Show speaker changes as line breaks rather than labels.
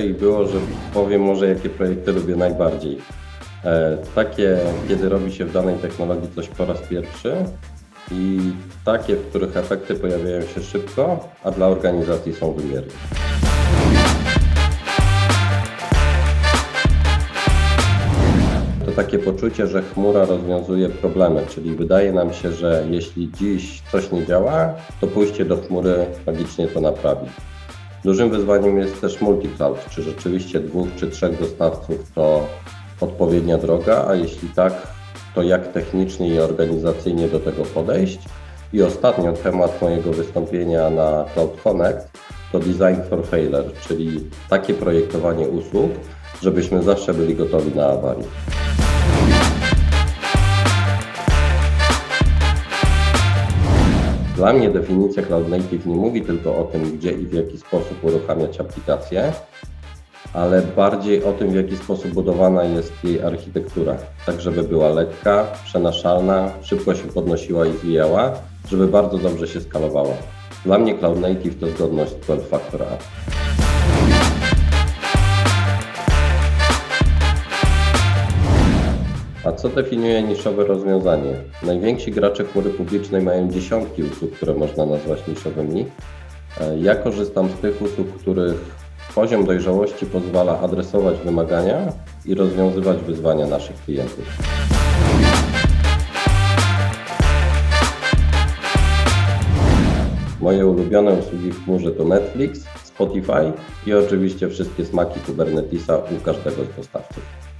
i było, że powiem może jakie projekty lubię najbardziej. E, takie, kiedy robi się w danej technologii coś po raz pierwszy i takie, w których efekty pojawiają się szybko, a dla organizacji są wymierne. To takie poczucie, że chmura rozwiązuje problemy, czyli wydaje nam się, że jeśli dziś coś nie działa, to pójście do chmury magicznie to naprawi. Dużym wyzwaniem jest też multi-cloud, czy rzeczywiście dwóch czy trzech dostawców to odpowiednia droga, a jeśli tak, to jak technicznie i organizacyjnie do tego podejść. I ostatnio temat mojego wystąpienia na Cloud Connect to Design for Failure, czyli takie projektowanie usług, żebyśmy zawsze byli gotowi na awarię. Dla mnie definicja Cloud Native nie mówi tylko o tym, gdzie i w jaki sposób uruchamiać aplikację, ale bardziej o tym, w jaki sposób budowana jest jej architektura, tak żeby była lekka, przenaszalna, szybko się podnosiła i zwijała, żeby bardzo dobrze się skalowała. Dla mnie Cloud Native to zgodność 12 Factor App. A co definiuje niszowe rozwiązanie? Najwięksi gracze chmury publicznej mają dziesiątki usług, które można nazwać niszowymi. E, Ja korzystam z tych usług, których poziom dojrzałości pozwala adresować wymagania i rozwiązywać wyzwania naszych klientów. Moje ulubione usługi w chmurze to Netflix, Spotify i oczywiście wszystkie smaki Kubernetesa u każdego z dostawców.